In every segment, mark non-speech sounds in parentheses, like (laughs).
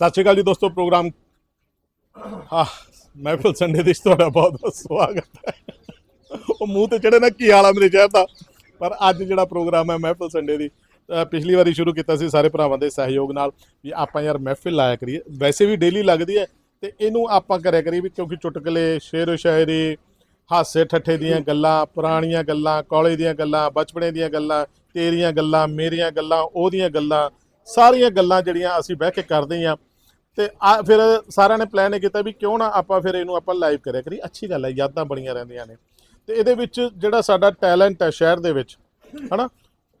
ਸਤਿ ਸ਼੍ਰੀ ਅਕਾਲ ਜੀ ਦੋਸਤੋ, ਪ੍ਰੋਗਰਾਮ ਹਾਂ ਮਹਿਫਿਲ ਸੰਡੇ ਦੇ ਵਿੱਚ ਤੁਹਾਡਾ ਬਹੁਤ ਬਹੁਤ ਸਵਾਗਤ ਹੈ। ਉਹ ਮੂੰਹ ਤੇ ਚੜੇ ਨਾ, ਕੀ ਹਾਲ ਮੇਰੇ ਸ਼ਹਿਰ ਦਾ? ਪਰ ਅੱਜ ਜਿਹੜਾ ਪ੍ਰੋਗਰਾਮ ਹੈ ਮਹਿਫਿਲ ਸੰਡੇ ਦੀ ਪਿਛਲੀ ਵਾਰੀ ਸ਼ੁਰੂ ਕੀਤਾ ਸੀ ਸਾਰੇ ਭਰਾਵਾਂ ਦੇ ਸਹਿਯੋਗ ਨਾਲ ਵੀ ਆਪਾਂ ਯਾਰ ਮਹਿਫਿਲ ਲਾਇਆ ਕਰੀਏ। ਵੈਸੇ ਵੀ ਡੇਲੀ ਲੱਗਦੀ ਹੈ ਤੇ ਇਹਨੂੰ ਆਪਾਂ ਕਰਿਆ ਕਰੀਏ ਵੀ ਕਿਉਂਕਿ ਚੁਟਕਲੇ, ਸ਼ੇਰ ਸ਼ਾਇਰੀ, ਹਾਸੇ ਠੱਠੇ ਦੀਆਂ ਗੱਲਾਂ, ਪੁਰਾਣੀਆਂ ਗੱਲਾਂ, ਕਾਲਜ ਦੀਆਂ ਗੱਲਾਂ, ਬਚਪਨੇ ਦੀਆਂ ਗੱਲਾਂ, ਤੇਰੀਆਂ ਗੱਲਾਂ, ਮੇਰੀਆਂ ਗੱਲਾਂ, ਉਹਦੀਆਂ ਗੱਲਾਂ ਸਾਰੀਆਂ ਗੱਲਾਂ ਜਿਹੜੀਆਂ ਅਸੀਂ ਬਹਿ ਕੇ ਕਰਦੇ ਹਾਂ। ਤੇ ਆ ਫਿਰ ਸਾਰਿਆਂ ਨੇ ਪਲਾਨ ਇਹ ਕੀਤਾ ਵੀ ਕਿਉਂ ਨਾ ਆਪਾਂ ਫਿਰ ਇਹਨੂੰ ਆਪਾਂ ਲਾਈਵ ਕਰਿਆ ਕਰੀ ਅੱਛੀ ਗੱਲ ਹੈ, ਯਾਦਾਂ ਬਣੀਆਂ ਰਹਿੰਦੀਆਂ ਨੇ। ਤੇ ਇਹਦੇ ਵਿੱਚ ਜਿਹੜਾ ਸਾਡਾ ਟੈਲੈਂਟ ਹੈ ਸ਼ਹਿਰ ਦੇ ਵਿੱਚ, ਹਨਾ,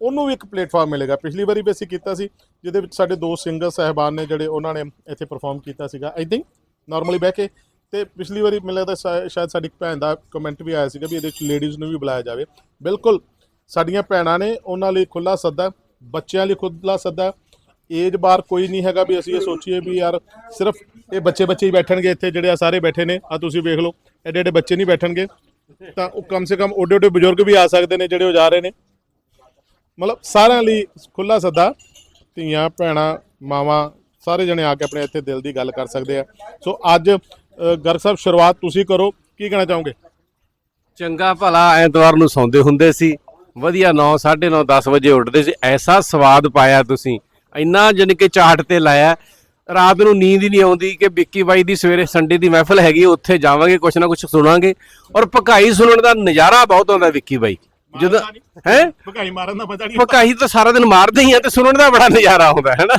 ਉਹਨੂੰ ਵੀ ਇੱਕ ਪਲੇਟਫਾਰਮ ਮਿਲੇਗਾ। ਪਿਛਲੀ ਵਾਰੀ ਵੀ ਅਸੀਂ ਕੀਤਾ ਸੀ, ਜਿਹਦੇ ਵਿੱਚ ਸਾਡੇ ਦੋ ਸਿੰਗਰ ਸਹਿਬਾਨ ਨੇ ਜਿਹੜੇ ਉਹਨਾਂ ਨੇ ਇੱਥੇ ਪਰਫਾਰਮ ਕੀਤਾ ਸੀਗਾ। ਆਈ ਥਿੰਕ ਨਾਰਮਲੀ ਬਹਿ ਕੇ। ਤੇ ਪਿਛਲੀ ਵਾਰੀ ਮੈਨੂੰ ਲੱਗਦਾ ਸ਼ਾ- ਸ਼ਾਇਦ ਸਾਡੀ ਇੱਕ ਭੈਣ ਦਾ ਕਮੈਂਟ ਵੀ ਆਇਆ ਸੀਗਾ ਵੀ ਇਹਦੇ ਵਿੱਚ ਲੇਡੀਜ਼ ਨੂੰ ਵੀ ਬੁਲਾਇਆ ਜਾਵੇ। ਬਿਲਕੁਲ, ਸਾਡੀਆਂ ਭੈਣਾਂ ਨੇ ਉਹਨਾਂ ਲਈ ਖੁੱਲਾ ਸੱਦਾ, ਬੱਚਿਆਂ ਲਈ ਖੁੱਲਾ ਸੱਦਾ ਏਜ ਬਾਰ ਕੋਈ ਨਹੀਂ ਹੈਗਾ ਵੀ ਅਸੀਂ ਇਹ ਸੋਚੀਏ ਵੀ ਯਾਰ ਸਿਰਫ ਇਹ ਬੱਚੇ ਬੱਚੇ ਹੀ ਬੈਠਣਗੇ ਇੱਥੇ ਜਿਹੜੇ ਆ ਸਾਰੇ ਬੈਠੇ ਨੇ। ਆ ਤੁਸੀਂ ਵੇਖ ਲਓ ਐਡੇ ਐਡੇ ਬੱਚੇ ਨਹੀਂ ਬੈਠਣਗੇ। ਤਾਂ ਉਹ ਕਮ ਸੇ ਕਮ ਓਡੇ ਓਡੇ ਬਜ਼ੁਰਗ ਵੀ ਆ ਸਕਦੇ ਨੇ ਜਿਹੜੇ ਉਹ ਜਾ ਰਹੇ ਨੇ। ਮਤਲਬ ਸਾਰਿਆਂ ਲਈ ਖੁੱਲਾ ਸੱਦਾ ਧੀਆਂ ਭੈਣਾਂ ਮਾਵਾਂ ਸਾਰੇ ਜਣੇ ਆ ਕੇ ਆਪਣੇ ਇੱਥੇ ਦਿਲ ਦੀ ਗੱਲ ਕਰ ਸਕਦੇ ਆ। ਸੋ ਅੱਜ ਅ, ਗਰਗ ਸਾਹਿਬ ਸ਼ੁਰੂਆਤ ਤੁਸੀਂ ਕਰੋ। ਕੀ ਕਹਿਣਾ ਚਾਹੋਗੇ? ਚੰਗਾ ਭਲਾ ਐਤਵਾਰ ਨੂੰ ਸੌਂਦੇ ਹੁੰਦੇ ਸੀ। ਵਧੀਆ 9 9:30 10 ਵਜੇ ਉੱਠਦੇ ਸੀ। ਐਸਾ ਸਵਾਦ ਪਾਇਆ ਤੁਸੀਂ। ਇੰਨਾ ਜਾਣੀ ਕਿ ਚਾਟ ਤੇ ਲਾਇਆ। ਰਾਤ ਨੂੰ ਨੀਂਦ ਹੀ ਨਹੀਂ ਆਉਂਦੀ ਕਿ ਵਿੱਕੀ ਬਾਈ ਦੀ ਸਵੇਰੇ ਸੰਡੇ ਦੀ ਮਹਿਫਲ ਹੈਗੀ, ਉੱਥੇ ਜਾਵਾਂਗੇ, ਕੁਛ ਨਾ ਕੁਛ ਸੁਣਾਂਗੇ। ਔਰ ਭਕਾਈ ਸੁਣਨ ਦਾ ਨਜ਼ਾਰਾ ਬਹੁਤ ਆਉਂਦਾ ਵਿੱਕੀ ਬਾਈ। ਜਦੋਂ ਹੈ? ਭਗਾਈ ਮਾਰਨ ਦਾ ਪਤਾ ਨਹੀਂ ਭਕਾਈ ਤਾਂ ਸਾਰਾ ਦਿਨ ਮਾਰਦੇ ਹੀ ਆ ਤੇ ਸੁਣਨ ਦਾ ਬੜਾ ਨਜ਼ਾਰਾ ਆਉਂਦਾ ਹੈ ਨਾ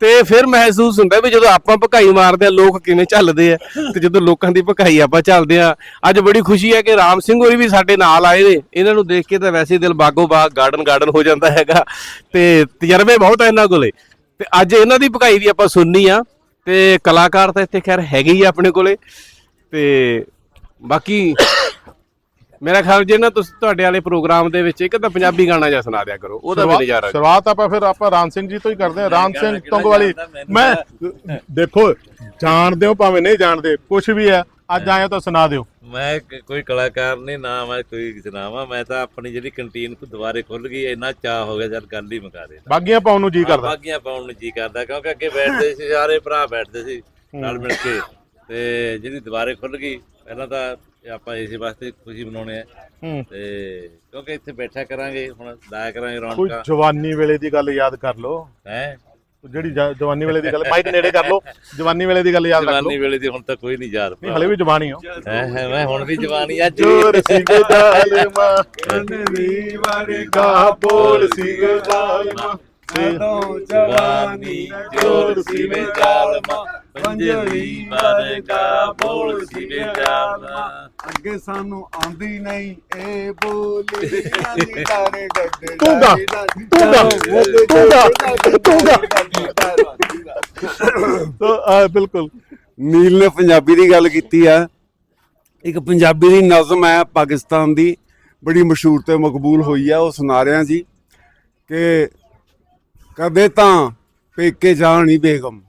ਤੇ ਫਿਰ ਮਹਿਸੂਸ ਹੁੰਦਾ ਵੀ ਜਦੋਂ ਆਪਾਂ ਭਕਾਈ ਮਾਰਦੇ ਆ ਲੋਕ ਕਿਵੇਂ ਚੱਲਦੇ ਆ? ਤੇ ਜਦੋਂ ਲੋਕਾਂ ਦੀ ਭਕਾਈ ਆਪਾਂ ਚੱਲਦੇ ਆ ਅੱਜ ਬੜੀ ਖੁਸ਼ੀ ਹੈ ਕਿ ਰਾਮ ਸਿੰਘ ਹੋਰੀ ਵੀ ਸਾਡੇ ਨਾਲ ਆਏ ਨੇ। ਇਹਨਾਂ ਨੂੰ ਦੇਖ ਕੇ ਤਾਂ ਵੈਸੇ ਦਿਲ ਬਾਗੋ ਬਾਗ ਗਾਰਡਨ ਗਾਰਡਨ ਹੋ ਜਾਂਦਾ ਹੈਗਾ। ਤੇ ਤਜਰਬੇ ਬਹੁਤ ਆ ਇਹਨਾਂ ਕੋਲੇ। ਤੇ ਅੱਜ ਇਹਨਾਂ ਦੀ ਭਕਾਈ ਵੀ ਆਪਾਂ ਸੁਣਨੀ ਆ। ਤੇ ਕਲਾਕਾਰ ਤਾਂ ਇੱਥੇ ਖੈਰ ਹੈਗੇ ਹੀ ਆ ਆਪਣੇ ਕੋਲੇ। ਤੇ ਬਾਕੀ ਮੇਰਾ ਖਿਆਲ ਜੇ ਨਾ ਤੁਸੀਂ ਤੁਹਾਡੇ ਵਾਲੇ ਪ੍ਰੋਗਰਾਮ ਦੇ ਵਿੱਚ ਇੱਕ ਤਾਂ ਪੰਜਾਬੀ ਗਾਣਾ ਜਿਹਾ ਸੁਣਾ ਦਿਆ ਕਰੋ ਉਹਦਾ ਵੀ ਨਜ਼ਾਰਾ ਸ਼ੁਰੂਆਤ ਆਪਾਂ ਫਿਰ ਆਪਾਂ ਰਾਮ ਸਿੰਘ ਜੀ ਤੋਂ ਹੀ ਕਰਦੇ ਹਾਂ। ਰਾਮ ਸਿੰਘ ਤੁੰਗ ਵਾਲੀ। ਮੈਂ ਦੇਖੋ ਜਾਣਦੇ ਹੋ ਭਾਵੇਂ ਨਹੀਂ ਜਾਣਦੇ ਕੁਝ ਵੀ ਹੈ ਅੱਜ ਆਏ ਤਾਂ ਸੁਣਾ ਦਿਓ। ਮੈਂ ਕੋਈ ਕਲਾਕਾਰ ਨਹੀਂ ਨਾ ਮੈਂ ਕੋਈ ਸੁਣਾਵਾਂ। ਮੈਂ ਤਾਂ ਆਪਣੀ ਜਿਹੜੀ ਕੰਟੀਨ ਕੋ ਦੁਬਾਰੇ ਖੁੱਲ ਗਈ ਇੰਨਾ ਚਾਹ ਹੋ ਗਿਆ ਜਦ ਗੱਲ ਹੀ ਮੁਕਾ ਦੇ ਬਾਗੀਆਂ ਪਾਉਣ ਨੂੰ ਜੀ ਕਰਦਾ। ਬਾਗੀਆਂ ਪਾਉਣ ਨੂੰ ਜੀ ਕਰਦਾ ਕਿਉਂਕਿ ਅੱਗੇ ਬੈਠਦੇ ਸੀ ਸਾਰੇ ਭਰਾ ਬੈਠਦੇ ਸੀ ਨਾਲ ਮਿਲ ਕੇ। ਤੇ ਜਿਹੜੀ ਦੁਬਾਰੇ ਖੁੱਲ ਗਈ ਪਹਿਲਾਂ ਤਾਂ ਆਪਾਂ ਇਸੇ ਵਾਸਤੇ ਖੁਸ਼ੀ ਮਨਾਉਣੇ ਆ। ਹੂੰ। ਤੇ ਕਿਉਂਕਿ ਇੱਥੇ ਬੈਠਾ ਕਰਾਂਗੇ ਹੁਣ ਲਾਇਆ ਕਰਾਂਗੇ ਕੋਈ ਰੌਣਕਾਂ ਜਵਾਨੀ ਵੇਲੇ ਦੀ ਗੱਲ ਯਾਦ ਕਰ ਲਓ। ਹੈ? ਜਿਹੜੀ ਜ- ਜਵਾਨੀ ਵੇਲੇ ਦੀ ਗੱਲ ਮਾਈਕ ਨੇੜੇ ਕਰ ਲਓ। ਜਵਾਨੀ ਵੇਲੇ ਦੀ ਗੱਲ ਯਾਦ ਰੱਖ ਲਓ। ਜਵਾਨੀ ਵੇਲੇ ਦੀ ਹੁਣ ਤਾਂ ਕੋਈ ਨਹੀਂ ਯਾਦ ਨਹੀਂ ਹਲੇ ਵੀ ਜਵਾਨੀ ਹੋ ਹੈ ਹੈ ਮੈਂ ਹੁਣ ਵੀ ਜਵਾਨੀ ਅੱਜ ਜੋਰ ਸੀਗੇ ਜ਼ਾਲਮਾ ਅੰਨੀ ਵਰਗਾ ਬੋਲ ਸੀਗੇ। ਜ਼ਾਲਮਾ ਜਦੋਂ ਜਵਾਨੀ ਜੋਰ ਸੀ ਵੇ ਜ਼ਾਲਮਾ ਪੰਜਵੀ ਵਰਗਾ ਬੋਲ ਸੀ ਵੇ ਜ਼ਾਲਮਾ ਅੱਗੇ ਸਾਨੂੰ ਆਂਦੀ ਨਹੀਂ ਇਹ ਬੋਲੀ ਨਾਨੀ ਤਾਰੇ ਗੱਡੇ ਤੂੰ ਗਾ, ਤੂੰ ਗਾ, ਤੂੰ ਗਾ, ਤੂੰ ਗਾ। ਤੋ ਆ ਬਿਲਕੁਲ। ਨੀਲ ਨੇ ਪੰਜਾਬੀ ਦੀ ਗੱਲ ਕੀਤੀ ਆ। ਇੱਕ ਪੰਜਾਬੀ ਦੀ ਨਜ਼ਮ ਹੈ ਪਾਕਿਸਤਾਨ ਦੀ। ਬੜੀ ਮਸ਼ਹੂਰ ਤੇ ਮਕਬੂਲ ਹੋਈ ਆ ਉਹ ਸੁਣਾ ਰਿਹਾ ਜੀ ਕਿ ਕਦੇ ਤਾਂ ਪੇਕੇ ਜਾਣੀ ਬੇਗਮ।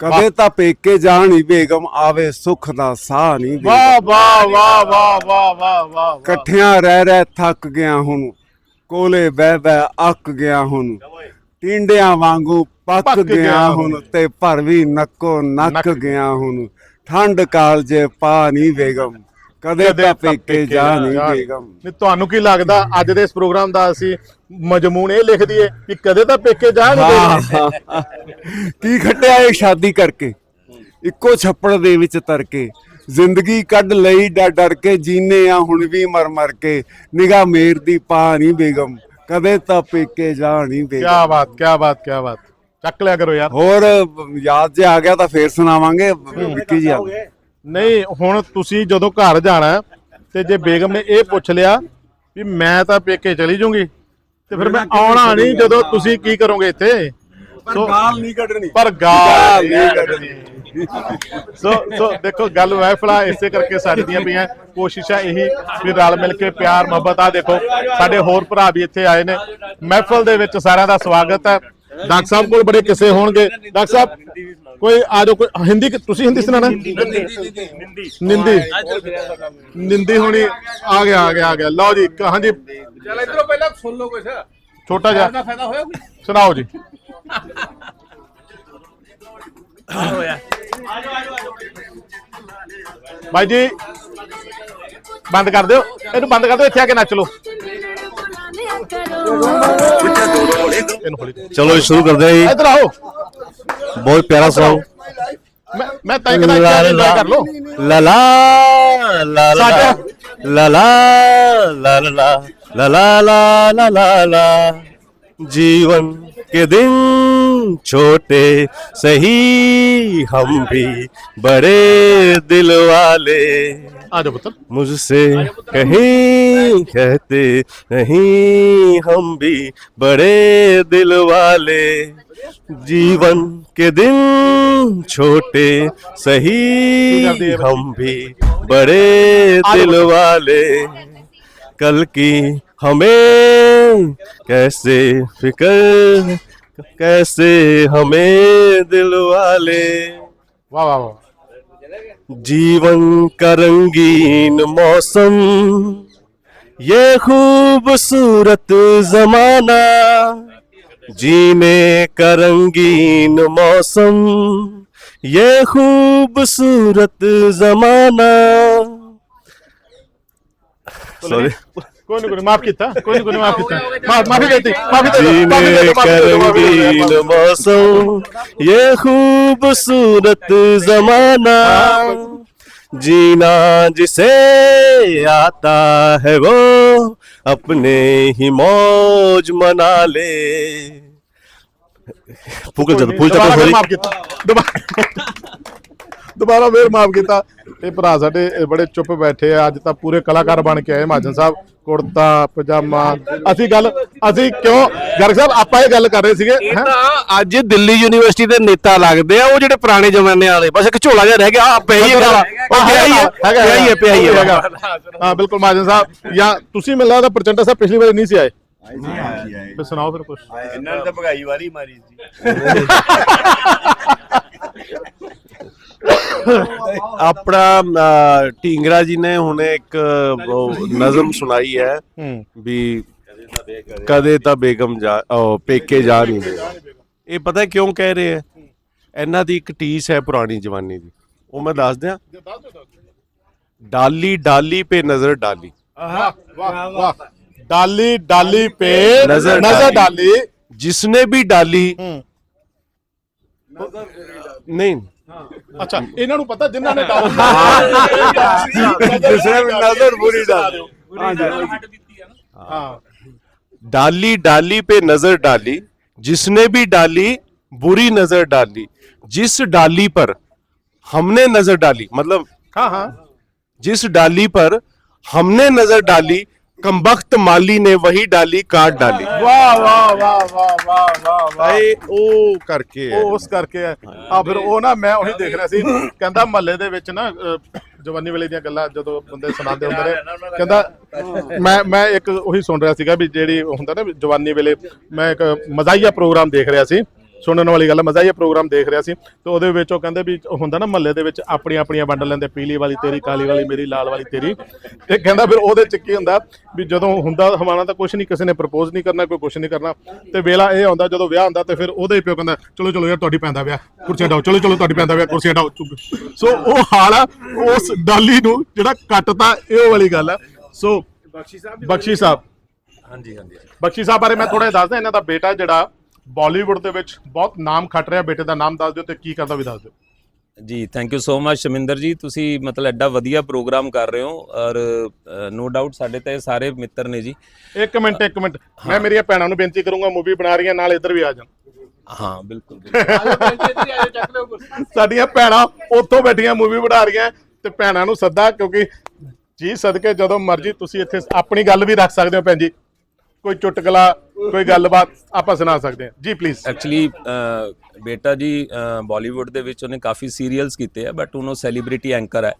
ਕਦੇ ਤਾਂ ਪੇਕੇ ਜਾਣੀ ਬੇਗਮ ਆਵੇ ਸੁੱਖ ਦਾ ਸਾਹ ਨਹੀਂ ਬੇਗਮ। ਵਾਹ ਵਾਹ ਵਾਹ ਵਾਹ ਵਾਹ ਵਾਹ ਵਾਹ ਇਕੱਠਿਆਂ ਰਹਿ ਰਹਿ ਥੱਕ ਗਿਆ ਹੁਣ ਕੋਲੇ ਬਹਿ ਬਹਿ ਅੱਕ ਗਿਆ ਹੁਣ। ਟਿੰਡਿਆਂ ਵਾਂਗੂ ਪੱਕ ਗਿਆ ਹੁਣ। ਤੇ ਭਰ ਵੀ ਨੱਕੋ ਨੱਕ। ਗਿਆ ਹੁਣ। ਠੰਡ ਕਾਲਜੇ ਪਾ ਨਹੀਂ ਬੇਗਮ। ਕਦੇ ਤਾਂ ਪੇਕੇ ਜਾ ਨਹੀਂ ਜਾਣ। ਬੇਗਮ। ਨਹੀਂ ਤੁਹਾਨੂੰ ਕੀ ਲੱਗਦਾ ਅੱਜ ਦੇ ਇਸ ਪ੍ਰੋਗਰਾਮ ਦਾ ਅਸੀਂ ਮਜਮੂਨ ਇਹ ਲਿਖ ਦਈਏ ਕਿ ਕਦੇ ਤਾਂ ਪੇਕੇ ਜਾਣਗੇ ਹਾਂ ਕੀ ਖੱਟਿਆ ਇਹ ਸ਼ਾਦੀ ਕਰਕੇ? ਇੱਕੋ ਛੱਪੜ ਦੇ ਵਿੱਚ ਤਰ ਕੇ ਜ਼ਿੰਦਗੀ ਕੱਢ ਲਈ ਡਰ ਡਰ ਕੇ ਜੀਨੇ ਆ ਹੁਣ ਵੀ ਮਰ ਮਰ ਕੇ। ਨਿਗਾਹ ਮੇਰ ਦੀ ਪਾ ਨਹੀਂ ਬੇਗਮ। ਕਦੇ ਤਾਂ ਪੇਕੇ ਜਾ ਨਹੀਂ ਬੇਗਮ। ਕੀ ਬਾਤ ਕੀ ਬਾਤ ਕੀ ਬਾਤ। ਚੱਕ ਲਿਆ ਕਰੋ ਯਾਰ। ਹੋਰ ਯਾਦ ਜੇ ਆ ਗਿਆ ਤਾਂ ਫੇਰ ਸੁਣਾਵਾਂਗੇ। ਵਿੱਕੀ ਜੀ ਆ ਨਹੀਂ ਹੁਣ ਤੁਸੀਂ ਜਦੋਂ ਘਰ ਜਾਣਾ ਤੇ ਜੇ ਬੇਗਮ ਨੇ ਇਹ ਪੁੱਛ ਲਿਆ ਵੀ ਮੈਂ ਤਾਂ ਪੇਕੇ ਚਲੀ ਜੂੰਗੀ ਤੇ ਫਿਰ ਮੈਂ ਆਉਣਾ ਨਹੀਂ ਜਦੋਂ ਤੁਸੀਂ ਕੀ ਕਰੋਗੇ ਇੱਥੇ? ਸੋ ਗਾਲ ਨਹੀਂ ਕੱਢਣੀ। ਪਰ ਗਾਲ ਨਹੀਂ ਕੱਢਣੀ। ਸੋ ਸੋ ਦੇਖੋ ਗੱਲ ਮਹਿਫਲਾ ਇਸੇ ਕਰਕੇ ਸਾਡੀਆਂ ਪਈਆਂ। ਕੋਸ਼ਿਸ਼ਾਂ ਇਹੀ ਵੀ ਰਲ ਮਿਲ ਕੇ ਪਿਆਰ ਮੁਹੱਬਤ ਆ ਦੇਖੋ ਸਾਡੇ ਹੋਰ ਭਰਾ ਵੀ ਇੱਥੇ ਆਏ ਨੇ। ਮਹਿਫਲ ਦੇ ਵਿੱਚ ਸਾਰਿਆਂ ਦਾ ਸਵਾਗਤ ਹੈ। ਡਾਕਟਰ ਸਾਹਿਬ ਕੋਲ ਬੜੇ ਕਿੱਸੇ ਹੋਣਗੇ। ਡਾਕਟਰ ਸਾਹਿਬ ਕੋਈ ਆ ਜਾਓ ਕੋਈ ਹਿੰਦੀ ਤੁਸੀਂ ਹਿੰਦੀ ਸੁਣਾਣਾ ਨਿੰਦੀ। ਨਿੰਦੀ ਹੋਣੀ ਆ ਗਿਆ ਆ ਗਿਆ ਆ ਗਿਆ। ਲਓ ਜੀ ਹਾਂਜੀ। ਚਲ ਇਧਰੋਂ ਪਹਿਲਾਂ ਸੁਣ ਲਓ ਕੁਛ। ਛੋਟਾ ਜਿਹਾ। ਫਾਇਦਾ ਹੋਇਆ ਕੋਈ? ਸੁਣਾਓ ਜੀ। ਬਾਈ ਜੀ ਬੰਦ ਕਰ ਦਿਓ। ਇਹਨੂੰ ਬੰਦ ਕਰ ਦਿਓ ਇੱਥੇ ਆ ਕੇ ਨੱਚ ਲਓ। ਇਹਨੂੰ। ਚਲੋ ਜੀ ਸ਼ੁਰੂ ਕਰਦੇ ਹਾਂ ਜੀ। ਇੱਧਰ ਆਓ। ਬਹੁਤ ਪਿਆਰਾ Song ਮੈਂ ਮੈਂ ਤਾਂ ਕਹਿੰਦਾ ਇੱਥੇ ਆ ਕੇ enjoy ਕਰ ਲਓ ਲਾ ਲਾ ਲਾ ਲਾ ਸਾਡਾ। ਲਾ ਲਾ ਲਾ ਲਾ ਲਾ ला ला ला ला ला ला जीवन के दिन छोटे सही हम भी बड़े दिल वाले ਆ ਜਾਓ ਪੁੱਤਰ मुझसे कहीं कहते नहीं हम भी बड़े दिल वाले जीवन के दिन छोटे सही हम भी बड़े दिल वाले कल की हमें कैसे फिकर कैसे हमें दिल वाले वाह वाह वाह जीवन का रंगीन मौसम ये खूबसूरत जमाना जी में करंगीन मौसम ये खूबसूरत जमाना सॉरी कोणी कोणी माफ किता कोणी कोणी माफ किता माफ माफी देते माफी देते माफी देते करंगीन मौसम ये खूबसूरत जमाना जीना जिसे आता है वो अपने ही मौज मना ले फूकल जाता फूल ਦੁਬਾਰਾ जाता ਫਿਰ सॉरी ਮਾਫ ਕੀਤਾ ਦੁਬਾਰਾ ਦੁਬਾਰਾ ਫੇਰ ਮਾਫ ਕੀਤਾ ਇਹ ਭਰਾ ਸਾਡੇ ਇਹ ਬੜੇ ਚੁੱਪ ਬੈਠੇ ਆ ਅੱਜ ਤਾਂ ਪੂਰੇ ਕਲਾਕਾਰ ਬਣ ਕੇ ਆਏ ਮਹਾਜਨ ਸਾਹਿਬ ਕੁੜਤਾ ਪਜਾਮਾ। ਅਸੀਂ ਗੱਲ ਅਸੀਂ ਕਿਉਂ ਗਰਗ ਸਾਹਿਬ ਆਪਾਂ ਇਹ ਗੱਲ ਕਰ ਰਹੇ ਸੀਗੇ ਇਹ ਹੈਂ? ਤਾਂ ਅੱਜ ਦਿੱਲੀ ਯੂਨੀਵਰਸਿਟੀ ਦੇ ਨੇਤਾ ਲੱਗਦੇ ਆ ਉਹ ਜਿਹੜੇ ਪੁਰਾਣੇ ਜ਼ਮਾਨੇ ਵਾਲੇ। ਬਸ ਇੱਕ ਝੋਲਾ ਜਿਹਾ ਰਹਿ ਗਿਆ ਆ ਪਿਆ ਹੀ ਹੈ। ਉਹ ਪਿਆ ਹੀ ਹੈ ਹੈਗਾ, ਪਿਆ ਹੀ ਹੈ ਪਿਆ ਹੀ ਹੈ। ਬਿਲਕੁਲ ਮਹਾਜਨ ਸਾਹਿਬ। ਜਾਂ ਤੁਸੀਂ ਮੈਨੂੰ ਲੱਗਦਾ ਪ੍ਰਚੰਡਾ ਸਾਹਿਬ ਪਿਛਲੀ ਵਾਰੀ ਨਹੀਂ ਸੀ ਆਏ? ਫਿਰ ਸੁਣਾਓ ਫਿਰ ਕੁਝ ਇਹਨਾਂ ਨੇ ਤਾਂ ਭਗਾਈ ਵਾਰੀ ਮਾਰੀ ਸੀ। (laughs) ਆਪਣਾ ਢੀਂਗਰਾ ਜੀ ਨੇ ਹੁਣੇ ਇੱਕ ਨਜ਼ਮ ਸੁਣਾਈ ਹੈ ਵੀ ਕਦੇ ਤਾਂ ਬੇਗਮ ਜਾ ਉਹ ਪੇਕੇ ਜਾ ਨਹੀਂ ਇਹ ਪਤਾ ਕਿਉਂ ਕਹਿ ਰਹੇ ਹੈ? ਇਹਨਾਂ ਦੀ ਇੱਕ ਟੀਸ ਹੈ ਪੁਰਾਣੀ ਜਵਾਨੀ ਦੀ। ਉਹ ਮੈਂ ਦੱਸ ਦਿਆਂ ਡਾਲੀ ਡਾਲੀ ਪੇ ਨਜ਼ਰ ਡਾਲੀ। ਵਾਹ ਵਾਹ ਵਾਹ। ਡਾਲੀ ਡਾਲੀ ਪੇ ਨਜ਼ਰ ਨਜ਼ਰ ਡਾਲੀ। ਜਿਸਨੇ ਵੀ ਡਾਲੀ ਨਹੀਂ ਅੱਛਾ ਇਹਨਾਂ ਨੂੰ ਪਤਾ ਜਿਨ੍ਹਾਂ ਨੇ ਡਾਲੀ ਜਿਸਨੇ ਵੀ ਨਜ਼ਰ ਬੁਰੀ ਡਾਲੀ ਹਾਂ डाली डाली पे नजर डाली जिसने भी डाली बुरी नजर डाली जिस डाली पर हमने नजर डाली मतलब ਹਾਂ ਹਾਂ जिस डाली पर हमने नजर डाली ਕਮਬਖਤ ਮਾਲੀ ਨੇ ਵਹੀ ਡਾਲੀ ਕਾਟ ਡਾਲੀ। ਵਾਹ ਵਾਹ ਵਾਹ ਵਾਹ ਵਾਹ ਵਾਹ ਵਾਹ। ਉਹ ਕਰਕੇ ਉਹ ਉਸ ਕਰਕੇ ਹੈ। ਆ ਫਿਰ ਉਹ ਨਾ ਮੈਂ ਉਹੀ ਦੇਖ ਰਿਹਾ ਸੀ ਕਹਿੰਦਾ ਮਹੱਲੇ ਦੇ ਵਿੱਚ ਨਾ ਜਵਾਨੀ ਵੇਲੇ ਦੀਆਂ ਗੱਲਾਂ ਜਦੋਂ ਬੰਦੇ ਸੁਣਾਉਂਦੇ ਹੁੰਦੇ ਨੇ ਕਹਿੰਦਾ ਮੈਂ ਮੈਂ ਇੱਕ ਉਹੀ ਸੁਣ ਰਿਹਾ ਸੀਗਾ ਵੀ ਜਿਹੜੀ ਹੁੰਦਾ ਨਾ ਜਵਾਨੀ ਵੇਲੇ ਮੈਂ ਇੱਕ ਮਜ਼ਾਈਆ ਪ੍ਰੋਗਰਾਮ ਦੇਖ ਰਿਹਾ ਸੀ। ਸੁਣਨ ਵਾਲੀ ਗੱਲ ਹੈ, ਮਜ਼ਾਈਆ ਪ੍ਰੋਗਰਾਮ ਦੇਖ ਰਿਹਾ ਸੀ। ਤੇ ਉਹਦੇ ਵਿੱਚ ਉਹ ਕਹਿੰਦੇ ਵੀ ਹੁੰਦਾ ਨਾ ਮਹੱਲੇ ਦੇ ਵਿੱਚ ਆਪਣੀਆਂ ਆਪਣੀਆਂ ਵੰਡ ਲੈਂਦੇ ਪੀਲੀ ਵਾਲੀ ਤੇਰੀ ਕਾਲੀ ਵਾਲੀ ਮੇਰੀ ਲਾਲ ਵਾਲੀ ਤੇਰੀ। ਤੇ ਕਹਿੰਦਾ ਫਿਰ ਉਹਦੇ ਚ ਕੀ ਹੁੰਦਾ ਵੀ ਜਦੋਂ ਹੁੰਦਾ ਹਮਾਣਾ ਤਾਂ ਕੁਝ ਨਹੀਂ ਕਿਸੇ ਨੇ ਪ੍ਰਪੋਜ਼ ਨਹੀਂ ਕਰਨਾ ਕੋਈ ਕੁਝ ਨਹੀਂ ਕਰਨਾ। ਤੇ ਵੇਲਾ ਇਹ ਆਉਂਦਾ ਜਦੋਂ ਵਿਆਹ ਹੁੰਦਾ ਤੇ ਫਿਰ ਉਹਦੇ ਹੀ ਪਿਓ ਕਹਿੰਦਾ ਚਲੋ ਚਲੋ ਯਾਰ ਤੁਹਾਡੀ ਪੈਂਦਾ ਵਿਆਹ ਕੁਰਸੀਆਂ ਡਾਓ ਚਲੋ ਚਲੋ ਤੁਹਾਡੀ ਪੈਂਦਾ ਵਿਆਹ ਕੁਰਸੀਆਂ ਡਾਓ ਚੁੱਪ। ਸੋ ਉਹ ਹਾਲ ਆ ਉਸ ਡਾਲੀ ਨੂੰ ਜਿਹੜਾ ਕੱਟਤਾ ਇਹ ਵਾਲੀ ਗੱਲ ਆ। ਸੋ ਬਖਸ਼ੀ ਸਾਹਿਬ ਬਖਸ਼ੀ ਸਾਹਿਬ। ਹਾਂਜੀ ਹਾਂਜੀ। ਬਖਸ਼ੀ ਸਾਹਿਬ ਬਾਰੇ ਮੈਂ ਥੋੜਾ ਜਿਹਾ ਦੱਸਦਾ ਇਹਨਾਂ ਦਾ ਬੇਟਾ ਜਿਹੜਾ ਬਾਲੀਵੁੱਡ ਦੇ ਵਿੱਚ ਬਹੁਤ ਨਾਮ ਖੱਟ ਰਿਹਾ ਬੇਟੇ ਦਾ ਨਾਮ ਦੱਸ ਦਿਓ ਤੇ ਕੀ ਕਰਦਾ ਵੀ ਦੱਸ ਦਿਓ। ਜੀ thank you so much Shaminder ji ਤੁਸੀਂ ਮਤਲਬ ਐਡਾ ਵਧੀਆ ਪ੍ਰੋਗਰਾਮ ਕਰ ਰਹੇ ਹੋ ਔਰ ਨੋ ਡਾਊਟ ਸਾਡੇ ਤਾਂ ਇਹ ਸਾਰੇ ਮਿੱਤਰ ਨੇ ਜੀ। ਇੱਕ ਮਿੰਟ ਇੱਕ ਮਿੰਟ। ਮੈਂ ਮੇਰੀਆਂ ਭੈਣਾਂ ਨੂੰ ਬੇਨਤੀ ਕਰੂੰਗਾ ਮੂਵੀ ਬਣਾ ਰਹੀਆਂ ਨਾਲ ਇੱਧਰ ਵੀ ਆ ਜਾਣ। ਹਾਂ ਬਿਲਕੁਲ ਬਿਲਕੁਲ। ਸਾਡੀਆਂ ਭੈਣਾਂ ਉੱਥੋਂ ਬੈਠੀਆਂ ਮੂਵੀ ਬਣਾ ਰਹੀਆਂ ਤੇ ਭੈਣਾਂ ਨੂੰ ਸੱਦਾ ਕਿਉਂਕਿ ਜੀ ਸਦਕੇ ਜਦੋਂ ਮਰਜ਼ੀ ਤੁਸੀਂ ਇੱਥੇ ਆਪਣੀ ਗੱਲ ਵੀ ਰੱਖ ਸਕਦੇ ਹੋ ਭੈਣ ਜੀ। ਕੋਈ ਚੁਟਕਲਾ ਕੋਈ ਗੱਲਬਾਤ ਆਪਾਂ ਸੁਣਾ ਸਕਦੇ ਹਾਂ ਜੀ ਪਲੀਜ਼ ਐਕਚੁਅਲੀ ਬੇਟਾ ਜੀ ਬਾਲੀਵੁੱਡ ਦੇ ਵਿੱਚ ਉਹਨੇ ਕਾਫੀ ਸੀਰੀਅਲਸ ਕੀਤੇ ਆ ਬਟ ਉਹਨੋਂ ਸੈਲੀਬ੍ਰਿਟੀ ਐਂਕਰ ਹੈ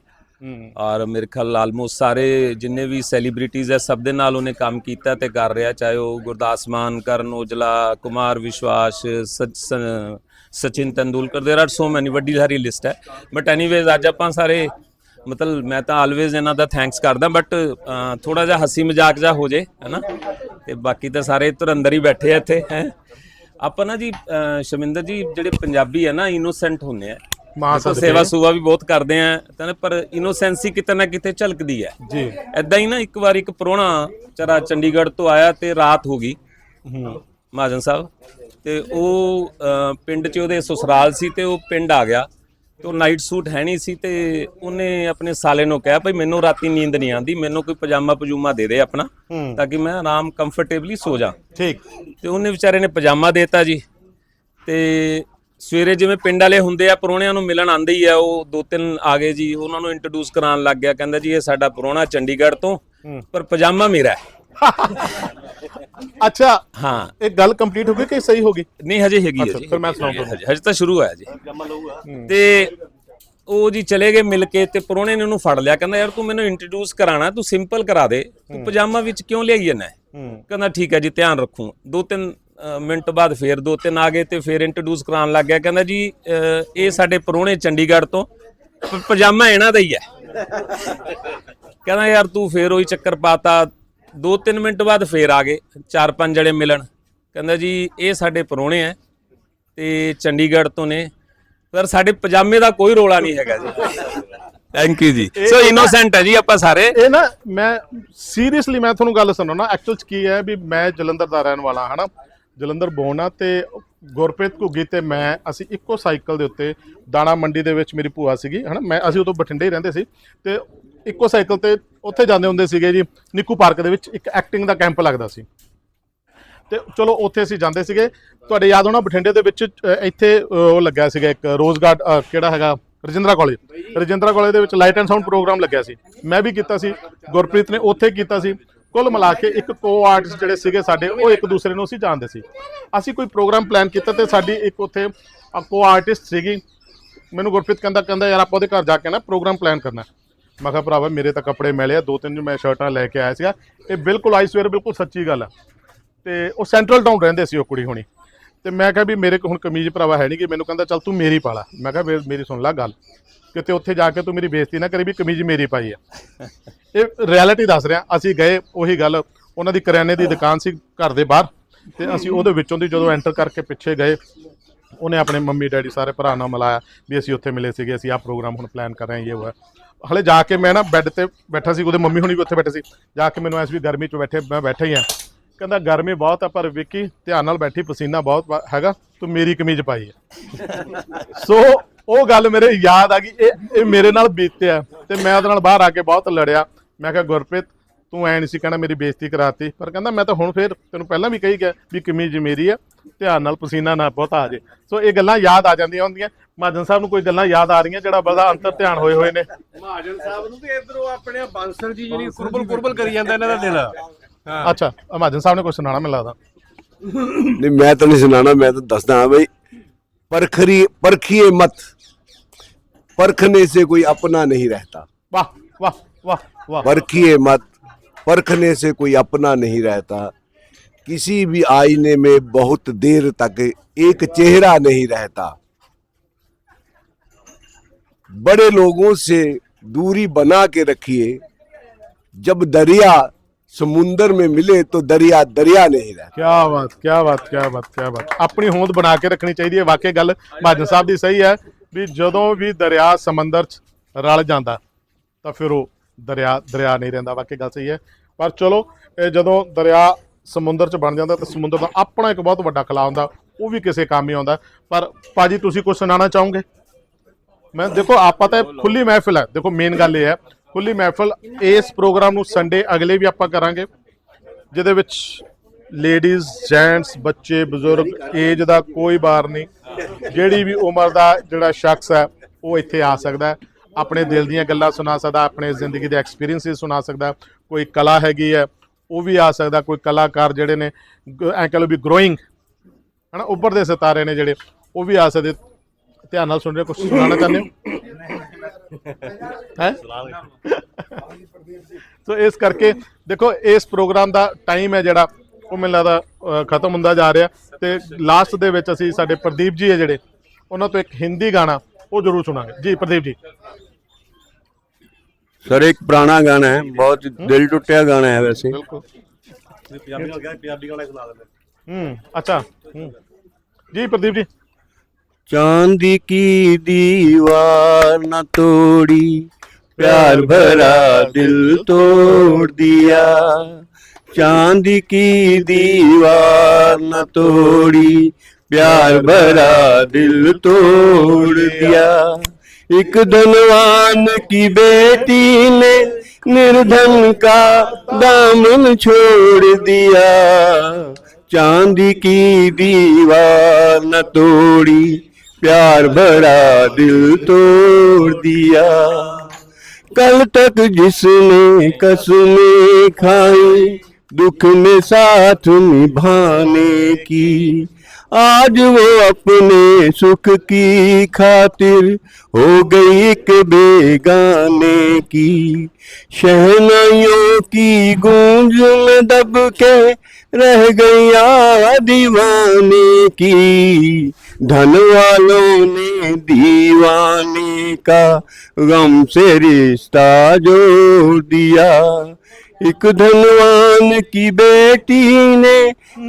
ਔਰ ਮੇਰੇ ਖਿਆਲ ਆਲਮੋਸਟ ਸਾਰੇ ਜਿੰਨੇ ਵੀ ਸੈਲੀਬ੍ਰਿਟੀਜ਼ ਹੈ ਸਭ ਦੇ ਨਾਲ ਉਹਨੇ ਕੰਮ ਕੀਤਾ ਤੇ ਕਰ ਰਿਹਾ ਚਾਹੇ ਉਹ ਗੁਰਦਾਸ ਮਾਨ ਕਰਨ ਔਜਲਾ ਕੁਮਾਰ ਵਿਸ਼ਵਾਸ ਸਚ- ਸ- Sachin Tendulkar there are so many ਵੱਡੀ ਸਾਰੀ ਲਿਸਟ ਹੈ ਬਟ ਐਨੀਵੇਜ਼ ਅੱਜ ਆਪਾਂ ਸਾਰੇ ਮਤਲਬ ਮੈਂ ਤਾਂ ਆਲਵੇਜ਼ ਇਹਨਾਂ ਦਾ ਥੈਂਕਸ ਕਰਦਾ ਬਟ ਥੋੜਾ ਜਿਹਾ ਹੱਸੀ ਮਜ਼ਾਕ ਜਿਹਾ ਹੋ ਜੇ ਹੈਨਾ ਤੇ ਬਾਕੀ ਤਾਂ ਸਾਰੇ ਇੱਧਰ ਅੰਦਰ ਹੀ ਬੈਠੇ ਆ ਇੱਥੇ ਹੈ। ਆਪਾਂ ਨਾ ਜੀ ਅਹ, ਸ਼ਮਿੰਦਰ ਜੀ ਜਿਹੜੇ ਪੰਜਾਬੀ ਆ ਨਾ ਇਨੋਸੈਂਟ ਹੁੰਦੇ ਆ। ਮਾਂ ਦੇਖੋ, ਸਦਕੇ। ਸੇਵਾ ਸੁਵਾ ਵੀ ਬਹੁਤ ਕਰਦੇ ਆ ਤਾਂ ਪਰ ਇਨੋਸੈਂਸੀ ਕਿਤੇ ਨਾ ਕਿਤੇ ਝਲਕਦੀ ਹੈ ਜੀ। ਐਦਾਂ ਹੀ ਨਾ ਇੱਕ ਵਾਰ ਇੱਕ ਪ੍ਰਾਹੁਣਾ ਚਰਾ ਚੰਡੀਗੜ੍ਹ ਤੋਂ ਆਇਆ ਤੇ ਰਾਤ ਹੋ ਗਈ। ਹੂੰ। ਮਹਾਜਨ ਸਾਹਿਬ ਤੇ ਉਹ ਅਹ, ਪਿੰਡ 'ਚ ਉਹਦੇ ਸਸੁਰਾਲ ਸੀ ਤੇ ਉਹ ਪਿੰਡ ਆ ਗਿਆ। ਤੇ ਉਹ ਨਾਈਟ ਸੂਟ ਹੈ ਨਹੀਂ ਸੀ ਤੇ ਉਹਨੇ ਆਪਣੇ ਸਾਲੇ ਨੂੰ ਕਿਹਾ ਭਈ ਮੈਨੂੰ ਰਾਤੀ ਨੀਂਦ ਨਹੀਂ ਆਉਂਦੀ ਮੈਨੂੰ ਕੋਈ ਪਜਾਮਾ ਪਜੂਮਾ ਦੇ ਦੇ ਆਪਣਾ ਤਾਂ ਕਿ ਮੈਂ ਆਰਾਮ ਕੰਫਰਟੇਬਲੀ ਸੋ ਜਾ। ਠੀਕ। ਤੇ ਉਹਨੇ ਵਿਚਾਰੇ ਨੇ ਪਜਾਮਾ ਦੇਤਾ ਜੀ। ਤੇ ਸਵੇਰੇ ਜਿਵੇਂ ਪਿੰਡ ਵਾਲੇ ਹੁੰਦੇ ਆ ਪਰੋਣਿਆਂ ਨੂੰ ਮਿਲਣ ਆਂਦੇ ਹੀ ਆ ਉਹ ਦੋ ਤਿੰਨ ਆ ਗਏ ਜੀ ਉਹਨਾਂ ਨੂੰ ਇੰਟਰੋਡਿਊਸ ਕਰਾਉਣ ਲੱਗ ਗਿਆ ਕਹਿੰਦਾ ਜੀ ਇਹ ਸਾਡਾ ਪਰੋਣਾ ਚੰਡੀਗੜ੍ਹ ਤੋਂ ਪਰ ਪਜਾਮਾ ਮੇਰਾ ਹੈ। (laughs) ਅੱਛਾ ਹਾਂ। ਇਹ ਗੱਲ ਕੰਪਲੀਟ ਹੋ ਗਈ ਕਿ ਸਹੀ ਹੋ ਗਈ? ਨਹੀਂ ਹਜੇ ਹੈਗੀ ਹੈ ਅੱਛਾ, ਜੀ। ਫਿਰ ਮੈਂ ਸੁਣਾਉਂਦਾ ਹਜੇ ਹਜੇ ਤਾਂ ਸ਼ੁਰੂ ਹੋਇਆ ਜੀ। ਤੇ ਉਹ ਜੀ ਚਲੇ ਗਏ ਮਿਲ ਕੇ ਤੇ ਪਰੋਣੇ ਨੇ ਉਹਨੂੰ ਫੜ ਲਿਆ। ਕਹਿੰਦਾ ਯਾਰ ਤੂੰ ਮੈਨੂੰ ਇੰਟਰੋਡਿਊਸ ਕਰਾਣਾ ਤੂੰ ਸਿੰਪਲ ਕਰਾ ਦੇ। ਤੂੰ ਪਜਾਮਾ ਵਿੱਚ ਕਿਉਂ ਲਿਆਈ ਜਾਂਦਾ ਹੂੰ? ਕਹਿੰਦਾ ਠੀਕ ਹੈ ਜੀ ਧਿਆਨ ਰੱਖੂ। ਦੋ ਤਿੰਨ ਅ, ਮਿੰਟ ਬਾਅਦ ਫੇਰ ਦੋ ਤਿੰਨ ਆ ਗਏ ਤੇ ਫੇਰ ਇੰਟਰੋਡਿਊਸ ਕਰਾਉਣ ਲੱਗ ਗਿਆ। ਕਹਿੰਦਾ ਜੀ ਅ, ਇਹ ਸਾਡੇ ਪਰੋਣੇ ਚੰਡੀਗੜ੍ਹ ਤੋਂ। ਪ- ਪਜਾਮਾ ਇਹਨਾਂ ਦਾ ਹੀ ਹੈ। (laughs) ਕਹਿੰਦਾ ਯਾਰ ਤੂੰ ਫੇਰ ਉਹੀ ਚੱਕਰ ਪਾਤਾ। ਦੋ ਤਿੰਨ ਮਿੰਟ ਬਾਅਦ ਫੇਰ ਆ ਗਏ ਚਾਰ ਪੰਜ ਜਣੇ ਮਿਲਣ। ਕਹਿੰਦਾ ਜੀ ਇਹ ਸਾਡੇ ਪਰੋਣੇ ਐ ਤੇ ਚੰਡੀਗੜ੍ਹ ਤੋਂ ਨੇ। ਪਰ ਸਾਡੇ ਪਜਾਮੇ ਦਾ ਕੋਈ ਰੋਲਾ ਨਹੀਂ ਹੈਗਾ ਜੀ। ਥੈਂਕ ਯੂ ਜੀ। ਸੋ ਇਨੋਸੈਂਟ ਹੈ ਜੀ ਆਪਾਂ ਸਾਰੇ। ਇਹ ਨਾ ਮੈਂ ਸੀਰੀਅਸਲੀ ਮੈਂ ਤੁਹਾਨੂੰ ਗੱਲ ਸੁਣਾਉਣਾ ਐਕਚੁਅਲ ਚ ਕੀ ਹੈ ਵੀ ਮੈਂ ਜਲੰਧਰ ਦਾ ਰਹਿਣ ਵਾਲਾ ਹਨਾ? ਜਲੰਧਰ ਬੋਨ ਆ ਤੇ ਗੁਰਪ੍ਰੀਤ ਘੁੱਗੀ ਤੇ ਮੈਂ ਅਸੀਂ ਇੱਕੋ ਸਾਈਕਲ ਦੇ ਉੱਤੇ ਦਾਣਾ ਮੰਡੀ ਦੇ ਵਿੱਚ ਮੇਰੀ ਭੂਆ ਸੀਗੀ ਹਨਾ? ਮੈਂ ਅਸੀਂ ਉਦੋਂ ਬਠਿੰਡੇ ਹੀ ਰਹਿੰਦੇ ਸੀ ਤੇ ਇੱਕੋ ਸਾਈਕਲ ਤੇ ਉੱਥੇ ਜਾਂਦੇ ਹੁੰਦੇ ਸੀਗੇ ਜੀ ਨਿੱਕੂ ਪਾਰਕ ਦੇ ਵਿੱਚ ਇੱਕ ਐਕਟਿੰਗ ਦਾ ਕੈਂਪ ਲੱਗਦਾ ਸੀ। ਤੇ ਚਲੋ ਉੱਥੇ ਅਸੀਂ ਜਾਂਦੇ ਸੀਗੇ। ਤੁਹਾਡੇ ਯਾਦ ਹੋਣਾ ਬਠਿੰਡੇ ਦੇ ਵਿੱਚ ਅ, ਇੱਥੇ ਅ, ਉਹ ਲੱਗਿਆ ਸੀਗਾ ਇੱਕ ਰੋਜ਼ ਗਾਰਡ ਅ, ਕਿਹੜਾ ਹੈਗਾ? ਰਜਿੰਦਰਾ ਕਾਲਜ। ਰਜਿੰਦਰਾ ਕਾਲਜ ਦੇ ਵਿੱਚ ਲਾਈਟ ਐਂਡ ਸਾਊਂਡ ਪ੍ਰੋਗਰਾਮ ਲੱਗਿਆ ਸੀ। ਮੈਂ ਵੀ ਕੀਤਾ ਸੀ ਗੁਰਪ੍ਰੀਤ ਨੇ ਉੱਥੇ ਕੀਤਾ ਸੀ। ਕੁੱਲ ਮਿਲਾ ਕੇ ਇੱਕ ਕੋ ਆਰਟਿਸਟ ਜਿਹੜੇ ਸੀਗੇ ਸਾਡੇ ਉਹ ਇੱਕ ਦੂਸਰੇ ਨੂੰ ਅਸੀਂ ਜਾਣਦੇ ਸੀ। ਅਸੀਂ ਕੋਈ ਪ੍ਰੋਗਰਾਮ ਪਲਾਨ ਕੀਤਾ ਤੇ ਸਾਡੀ ਇੱਕ ਉੱਥੇ ਕੋ ਆਰਟਿਸਟ ਸੀਗੀ। ਮੈਨੂੰ ਗੁਰਪ੍ਰੀਤ ਕਹਿੰਦਾ ਕਹਿੰਦਾ ਯਾਰ ਆਪਾਂ ਉਹਦੇ ਘਰ ਜਾ ਕੇ ਨਾ ਪ੍ਰੋਗਰਾਮ ਪਲਾਨ ਕਰਨਾ ਹੈ। ਮੈਂ ਕਿਹਾ ਭਰਾਵਾ ਮੇਰੇ ਤਾਂ ਕੱਪੜੇ ਮਿਲੇ ਆ ਦੋ ਤਿੰਨ ਮੈਂ ਸ਼ਰਟਾਂ ਲੈ ਕੇ ਆਇਆ ਸੀਗਾ। ਇਹ ਬਿਲਕੁਲ ਆਈ ਸਵੇਰ ਬਿਲਕੁਲ ਸੱਚੀ ਗੱਲ ਹੈ ਤੇ ਉਹ ਸੈਂਟਰਲ ਟਾਊਨ ਰਹਿੰਦੇ ਸੀ ਉਹ ਕੁੜੀ ਹੁਣੀ। ਤੇ ਮੈਂ ਕਿਹਾ ਵੀ ਮੇਰੇ ਕੋਲ ਹੁਣ ਕਮੀਜ਼ ਭਰਾਵਾ ਹੈ ਨਹੀਂ ਕਿ ਮੈਨੂੰ ਕਹਿੰਦਾ ਚੱਲ ਤੂੰ ਮੇਰੀ ਪਾ ਲਾ। ਮੈਂ ਕਿਹਾ ਮੇਰੀ ਸੁਣ ਲੈ ਗੱਲ। ਕਿਤੇ ਉੱਥੇ ਜਾ ਕੇ ਤੂੰ ਮੇਰੀ ਬੇਇੱਜ਼ਤੀ ਨਾ ਕਰੀ ਵੀ ਕਮੀਜ਼ ਮੇਰੀ ਪਾਈ ਆ। (laughs) ਇਹ ਰਿਐਲਿਟੀ ਦੱਸ ਰਿਹਾ ਅਸੀਂ ਗਏ ਉਹੀ ਗੱਲ ਉਹਨਾਂ ਦੀ ਕਰਿਆਨੇ ਦੀ ਦੁਕਾਨ ਸੀ ਘਰ ਦੇ ਬਾਹਰ। ਤੇ ਅਸੀਂ ਉਹਦੇ ਵਿੱਚੋਂ ਦੀ ਜਦੋਂ ਐਂਟਰ ਕਰਕੇ ਪਿੱਛੇ ਗਏ ਉਹਨੇ ਆਪਣੇ ਮੰਮੀ ਡੈਡੀ ਸਾਰੇ ਭਰਾ ਨਾਲ ਮਿਲਾਇਆ ਵੀ ਅਸੀਂ ਉੱਥੇ ਮਿਲੇ ਸੀਗੇ ਅਸੀਂ ਆਹ ਪ੍ਰੋਗਰਾਮ ਹੁਣ ਪਲਾਨ ਕਰ ਰਹੇ ਹਾਂ ਇਹ ਉਹ ਹੈ। ਹਲੇ ਜਾ ਕੇ ਮੈਂ ਨਾ ਬੈੱਡ ਤੇ ਬੈਠਾ ਸੀ ਉਹਦੇ ਮੰਮੀ ਹੁਣੀ ਵੀ ਉੱਥੇ ਬੈਠੇ ਸੀ। ਜਾ ਕੇ ਮੈਨੂੰ ਐਸ ਵੀ ਗਰਮੀ 'ਚ ਬੈਠੇ ਮੈਂ ਬੈਠਾ ਹੀ ਆ। ਕਹਿੰਦਾ ਗਰਮੀ ਬਹੁਤ ਆ ਪਰ ਵਿੱਕੀ ਧਿਆਨ ਨਾਲ ਬੈਠੀ ਪਸੀਨਾ ਬਹੁਤ ਹੈਗਾ ਤੂੰ ਮੇਰੀ ਕਮੀਜ਼ ਪਾਈ ਹੈ ਸੋ (laughs) ਉਹ ਗੱਲ ਮੇਰੇ ਯਾਦ ਆ ਗਈ ਇਹ ਇਹ ਮੇਰੇ ਨਾਲ ਬੀਤਿਆ ਤੇ ਮੈਂ ਉਹਦੇ ਨਾਲ ਬਾਹਰ ਆ ਕੇ ਬਹੁਤ ਲੜਿਆ। ਮੈਂ ਕਿਹਾ ਗੁਰਪ੍ਰੀਤ ਤੂੰ ਐ ਨਹੀਂ ਸੀ ਕਹਿਣਾ ਮੇਰੀ ਬੇਇੱਜ਼ਤੀ ਕਰਾਤੀ। ਪਰ ਕਹਿੰਦਾ ਮੈਂ ਤਾਂ ਹੁਣ ਫੇਰ ਤੈਨੂੰ ਪਹਿਲਾਂ ਵੀ ਕਹੀ ਗਿਆ ਵੀ ਕਮੀਜ਼ ਮੇਰੀ ਆ ਧਿਆਨ ਨਾਲ ਪਸੀਨਾ ਨਾ ਬਹੁਤ ਆ ਜੇ। ਸੋ ਇਹ ਗੱਲਾਂ ਯਾਦ ਆ ਜਾਂਦੀਆਂ ਹੁੰਦੀਆਂ। ਮਹਾਜਨ ਸਾਹਿਬ ਨੂੰ ਕੋਈ ਗੱਲਾਂ ਯਾਦ ਆ ਰਹੀਆਂ ਜਿਹੜਾ ਬੜਾ ਅੰਤਰ ਧਿਆਨ ਹੋਏ ਹੋਏ ਨੇ। ਮਹਾਜਨ ਸਾਹਿਬ ਨੂੰ ਤੇ ਇਧਰੋਂ ਆਪਣੇ ਬਾਂਸਰ ਜੀ ਜਿਹੜੀ ਕੁਰਬਲ ਕੁਰਬਲ ਕਰੀ ਜਾਂਦਾ ਇਹਨਾਂ ਦਾ ਦਿਲ। ਅੱਛਾ ਮਹਾਜਨ ਸਾਹਿਬ ਨੇ ਕੁਝ ਸੁਣਾਣਾ ਮੈਨੂੰ ਲੱਗਦਾ। ਨਹੀਂ ਮੈਂ ਤਾਂ ਨਹੀਂ ਸੁਣਾਣਾ ਮੈਂ ਤਾਂ ਦੱਸਦਾ ਹਾਂ ਬਈ ਪਰਖਰੀ ਪਰਖੀਏ ਮਤ। ਪਰਖਨੇ ਸੇ ਕੋਈ ਆਪਣਾ ਨਹੀਂ ਰਹਿਤਾ। ਵਾਹ ਵਾਹ ਵਾਹ ਵਾਹ। ਪਰਖੀਏ ਮਤ। परखने से कोई अपना नहीं रहता किसी भी आईने में बहुत देर तक एक चेहरा नहीं रहता बड़े लोगों से दूरी बना के रखिए जब दरिया समुंदर में मिले तो दरिया दरिया नहीं रहता ਕਿਆ ਬਾਤ ਕਿਆ ਬਾਤ ਕਿਆ ਬਾਤ ਕਿਆ ਬਾਤ ਆਪਣੀ ਹੋਂਦ ਬਣਾ ਕੇ ਰੱਖਣੀ ਚਾਹੀਦੀ ਹੈ ਵਾਕਈ ਗੱਲ ਮਹਾਜਨ ਸਾਹਿਬ ਦੀ ਸਹੀ ਹੈ ਵੀ ਜਦੋਂ ਵੀ ਦਰਿਆ ਸਮੁੰਦਰ 'ਚ ਰਲ ਜਾਂਦਾ ਤਾਂ ਫਿਰ ਉਹ ਦਰਿਆ ਦਰਿਆ ਨਹੀਂ ਰਹਿੰਦਾ, ਵਾਕਈ ਗੱਲ ਸਹੀ ਹੈ। ਪਰ ਚਲੋ, ਇਹ ਜਦੋਂ ਦਰਿਆ ਸਮੁੰਦਰ 'ਚ ਬਣ ਜਾਂਦਾ, ਤਾਂ ਸਮੁੰਦਰ ਦਾ ਆਪਣਾ ਇੱਕ ਬਹੁਤ ਵੱਡਾ ਖਲਾ ਹੁੰਦਾ, ਉਹ ਵੀ ਕਿਸੇ ਕੰਮ ਹੀ ਆਉਂਦਾ। ਪਰ ਪਾਜੀ ਤੁਸੀਂ ਕੁਝ ਸੁਣਾਉਣਾ ਚਾਹੋਗੇ? ਮੈਂ, ਦੇਖੋ, ਆਪਾਂ ਤਾਂ ਖੁੱਲੀ ਮਹਿਫਿਲ ਹੈ। ਦੇਖੋ ਮੇਨ ਗੱਲ ਇਹ ਹੈ, ਖੁੱਲੀ ਮਹਿਫਿਲ ਇਸ ਪ੍ਰੋਗਰਾਮ ਨੂੰ ਸੰਡੇ ਅਗਲੇ ਵੀ ਆਪਾਂ ਕਰਾਂਗੇ, ਜਿਹਦੇ ਵਿੱਚ ਲੇਡੀਜ਼ ਜੈਂਟਸ ਬੱਚੇ, ਬਜ਼ੁਰਗ ਏਜ ਦਾ ਕੋਈ ਬਾਰ ਨਹੀਂ। ਜਿਹੜੀ ਵੀ ਉਮਰ ਦਾ ਜਿਹੜਾ ਸ਼ਖਸ ਹੈ, ਉਹ ਇੱਥੇ ਆ ਸਕਦਾ ਹੈ। ਆਪਣੇ ਦਿਲ ਦੀਆਂ ਗੱਲਾਂ ਸੁਣਾ ਸਕਦਾ, ਆਪਣੇ ਜ਼ਿੰਦਗੀ ਦੇ ਐਕਸਪੀਰੀਅੰਸਿਸ ਸੁਣਾ ਸਕਦਾ, ਕੋਈ ਕਲਾ ਹੈਗੀ ਹੈ, ਉਹ ਵੀ ਆ ਸਕਦਾ, ਕੋਈ ਕਲਾਕਾਰ ਜਿਹੜੇ ਨੇ, ਗ- ਐਂ ਕਹ ਲਓ ਵੀ ਗਰੋਇੰਗ ਹਨਾ, ਉੱਭਰਦੇ ਸਿਤਾਰੇ ਨੇ ਜਿਹੜੇ, ਉਹ ਵੀ ਆ ਸਕਦੇ। ਧਿਆਨ ਨਾਲ ਸੁਣ ਰਹੇ ਕੁਝ ਸੁਣਾਉਣਾ ਚਾਹੁੰਦੇ ਹੋ? ਹੈ? ਸੋ ਇਸ ਕਰਕੇ, ਦੇਖੋ, ਇਸ ਪ੍ਰੋਗਰਾਮ ਦਾ ਟਾਈਮ ਹੈ ਜਿਹੜਾ, ਉਹ ਮੈਨੂੰ ਲੱਗਦਾ ਖਤਮ ਹੁੰਦਾ ਜਾ ਰਿਹਾ। ਤੇ ਲਾਸਟ ਦੇ ਵਿੱਚ ਅਸੀਂ ਸਾਡੇ ਪ੍ਰਦੀਪ ਜੀ ਹੈ ਜਿਹੜੇ, ਉਹਨਾਂ ਤੋਂ ਇੱਕ ਹਿੰਦੀ ਗਾਣਾ ਉਹ ਜ਼ਰੂਰ ਸੁਣਾਂਗੇ ਜੀ ਪ੍ਰਦੀਪ ਜੀ ਸਰ ਇੱਕ ਪੁਰਾਣਾ ਗਾਣਾ ਹੈ ਬਹੁਤ ਦਿਲ ਟੁੱਟਿਆ ਗਾਣਾ ਹੈ ਵੈਸੇ ਬਿਲਕੁਲ ਪੰਜਾਬੀ ਨਾਲ ਗਿਆ ਪੰਜਾਬੀ ਗਾਣਾ ਸੁਣਾ ਦਿੰਦੇ ਹੂੰ ਅੱਛਾ ਹੂੰ ਜੀ ਪ੍ਰਦੀਪ ਜੀ चांदी की दीवार न तोड़ी प्यार भरा दिल तोड़ दिया चांदी की दीवार न तोड़ी प्यार भरा दिल तोड़ दिया एक धनवान की बेटी ने निर्धन का दामन छोड़ दिया चांदी की दीवार न तोड़ी प्यार भरा दिल तोड़ दिया कल तक जिसने कसमें खाई दुख में साथ निभाने की आज वो अपने सुख की खातिर हो गई एक बेगाने की शहनाइयों की गूंज में दब के रह गया दीवाने की धन वालों ने दीवाने का गम से रिश्ता जोड़ दिया एक धनवान की बेटी ने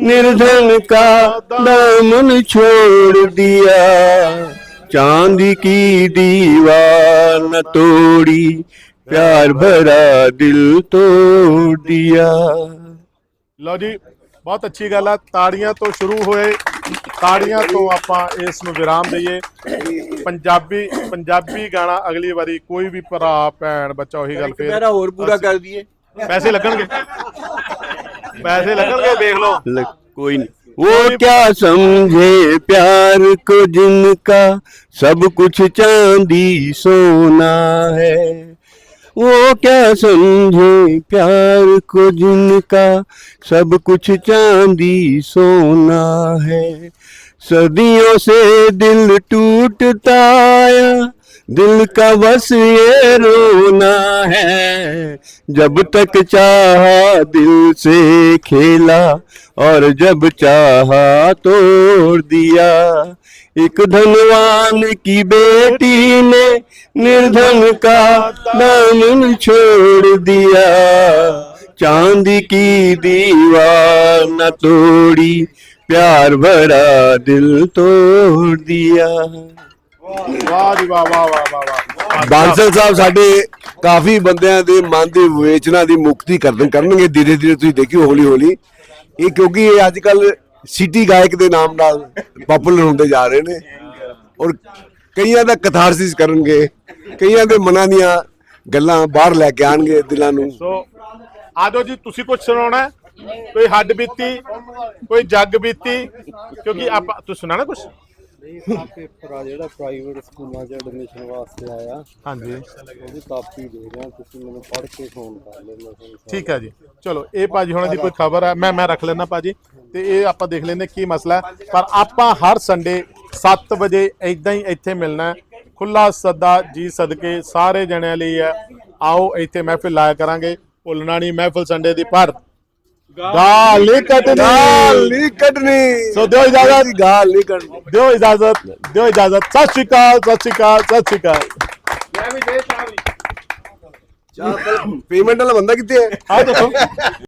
निर्धन का दामन छोड़ दिया चांदी की दीवार न तोड़ी प्यार भरा दिल तोड़ दिया ਲਓ ਜੀ ਬਹੁਤ ਅੱਛੀ ਗੱਲ ਆ ਤਾੜੀਆਂ ਤੋਂ ਸ਼ੁਰੂ ਹੋਏ ਤਾੜੀਆਂ ਤੋਂ ਆਪਾਂ ਇਸ ਨੂੰ ਵਿਰਾਮ ਦਈਏ ਪੰਜਾਬੀ ਪੰਜਾਬੀ ਗਾਣਾ ਅਗਲੀ ਵਾਰੀ ਕੋਈ ਵੀ ਭਰਾ ਭੈਣ ਬੱਚਾ ਉਹੀ ਗੱਲ ਫੇਰ मेरा और पूरा कर दिए ਪੈਸੇ ਲੱਗਣਗੇ ਪੈਸੇ ਲੱਗਣਗੇ ਦੇਖ ਲਓ लग, कोई नहीं वो क्या समझे प्यार को जिनका सब कुछ चांदी सोना है वो क्या समझे प्यार को जिनका सब कुछ चांदी सोना है सदियों से दिल टूटता आया दिल का बस ये रोना है। जब तक चाहा दिल से खेला और जब चाहा तोड़ दिया। एक धनवान की बेटी ने निर्धन का दामन छोड़ दिया। चांदी की दीवार न तोड़ी, प्यार भरा दिल तोड़ दिया। ਵਾਹ ਜੀ ਵਾਹ ਵਾਹ ਵਾਹ ਵਾਹ ਵਾਹ। ਬਾਂਸਲ ਸਾਹਿਬ ਸਾਡੇ ਕਾਫੀ ਬੰਦਿਆਂ ਦੇ ਮਨ ਦੀ ਵਿਵੇਚਨਾ ਦੀ ਮੁਕਤੀ ਕਰਨ ਕਰਨਗੇ ਧੀਰੇ ਧੀਰੇ ਤੁਸੀਂ ਦੇਖਿਓ ਹੌਲੀ ਹੌਲੀ। ਇਹ ਕਿਉਂਕਿ ਇਹ ਅੱਜ ਕੱਲ ਸਿਟੀ ਗਾਇਕ ਦੇ ਨਾਮ ਨਾਲ ਪਪੂਲਰ ਹੁੰਦੇ ਜਾ ਰਹੇ ਨੇ। ਔਰ ਕਈਆਂ ਦਾ ਕਥਾਰਸਿਸ ਕਰਨਗੇ ਕਈਆਂ ਦੇ ਮਨਾਂ ਦੀਆਂ ਗੱਲਾਂ ਬਾਹਰ ਲੈ ਕੇ ਆਣਗੇ ਦਿਲਾਂ ਨੂੰ। ਸੋ ਆਜੋ ਜੀ ਤੁਸੀਂ ਕੁਝ ਸੁਣਾਉਣਾ? ਕੋਈ ਹੱਡ ਬੀਤੀ ਕੋਈ ਜੱਗ ਬੀਤੀ ਕਿਉਂਕਿ ਆਪਾਂ ਤੁਸੀਂ ਸੁਣਾਣਾ ਕੁਝ ਆ ਪੇਪਰ ਆ ਜਿਹੜਾ ਪ੍ਰਾਈਵੇਟ ਸਕੂਲਾਂ 'ਚ ਐਡਮਿਸ਼ਨ ਵਾਸਤੇ ਆਇਆ। ਹਾਂਜੀ। ਉਹਦੀ ਕਾਪੀ ਦੇ ਰਿਹਾ ਤੁਸੀਂ ਮੈਨੂੰ ਪੜ੍ਹ ਕੇ ਫੋਨ ਕਰ ਲੈਣਾ ਤੁਹਾਨੂੰ ਠੀਕ ਹੈ ਜੀ। ਚਲੋ ਇਹ ਭਾਜੀ ਹੁਣਾਂ ਦੀ ਕੋਈ ਖਬਰ ਹੈ ਮੈਂ ਮੈਂ ਰੱਖ ਲੈਣਾ ਭਾਜੀ। ਤੇ ਇਹ ਆਪਾਂ ਦੇਖ ਲੈਂਦੇ ਕੀ ਮਸਲਾ ਹੈ। ਪਰ ਆਪਾਂ ਹਰ ਸੰਡੇ 7 ਵਜੇ ਇਦਾਂ ਹੀ ਇੱਥੇ ਮਿਲਣਾ ਖੁੱਲਾ ਸੱਦਾ ਜੀ ਸਦਕੇ ਸਾਰੇ ਜਣਿਆਂ ਲਈ ਹੈ। ਆਓ ਇੱਥੇ ਮਹਿਫਿਲ ਲਾਇਆ ਕਰਾਂਗੇ। ਭੁੱਲਣਾ ਨਹੀਂ ਮਹਿਫਿਲ ਸੰਡੇ ਦੀ ਪਰ ਗਾਲ ਨਹੀਂ ਕੱਟਣੀ ਗਾਲ ਨਹੀਂ ਕੱਢਣੀ। ਸੋ ਦਿਓ ਇਜਾਜ਼ਤ। ਗਾਲ ਨਹੀਂ ਕੱਢਣੀ। ਦਿਓ ਇਜਾਜ਼ਤ ਦਿਓ ਇਜਾਜ਼ਤ। ਸਤਿ ਸ਼੍ਰੀ ਅਕਾਲ ਸਤਿ ਸ਼੍ਰੀ ਅਕਾਲ ਸਤਿ ਸ਼੍ਰੀ ਅਕਾਲ। ਪੇਮੈਂਟ ਵਾਲਾ ਬੰਦਾ ਕਿੱਥੇ ਹੈ? ਆ ਦੇਖੋ